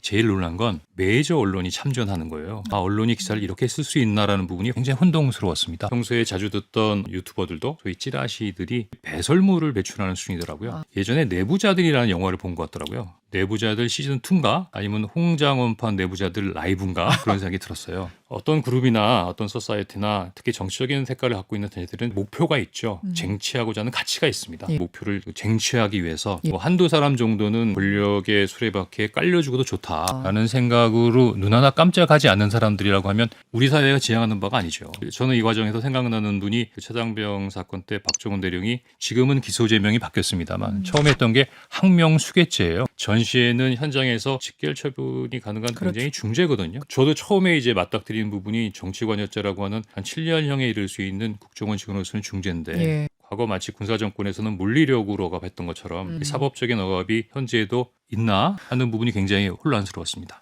제일 놀란 건 메이저 언론이 참전하는 거예요. 아, 언론이 기사를 이렇게 쓸 수 있나라는 부분이 굉장히 혼동스러웠습니다. 평소에 자주 듣던 유튜버들도 저희 찌라시들이 배설물을 배출하는 수준이더라고요. 아. 예전에 내부자들이라는 영화를 본 것 같더라고요. 내부자들 시즌 2인가 아니면 홍장원판 내부자들 라이브인가 그런 생각이 들었어요. 어떤 그룹이나 어떤 소사이어티나 특히 정치적인 색깔을 갖고 있는 단체들은 목표가 있죠. 음. 쟁취하고자 하는 가치가 있습니다. 예. 목표를 쟁취하기 위해서 예. 뭐 한두 사람 정도는 권력의 수레바퀴에 깔려주고도 아. 좋다라는 생각으로 눈 하나 깜짝하지 않는 사람들이라고 하면 우리 사회가 지향하는 바가 아니죠. 저는 이 과정에서 생각나는 분이 그 차장병 사건 때 박정훈 대령이 지금은 기소 제명이 바뀌었습니다만 음. 처음 했던 게 항명 수괴죄예요. 전 시에는 현장에서 직결 처분이 가능한 그렇죠. 굉장히 중죄거든요. 저도 처음에 이제 맞닥뜨리는 부분이 정치관여죄라고 하는 한 7년형에 이를 수 있는 국정원 직원으로서는 중죄인데 예. 과거 마치 군사 정권에서는 물리력으로 억압했던 것처럼 음. 이 사법적인 억압이 현재에도 있나 하는 부분이 굉장히 혼란스러웠습니다.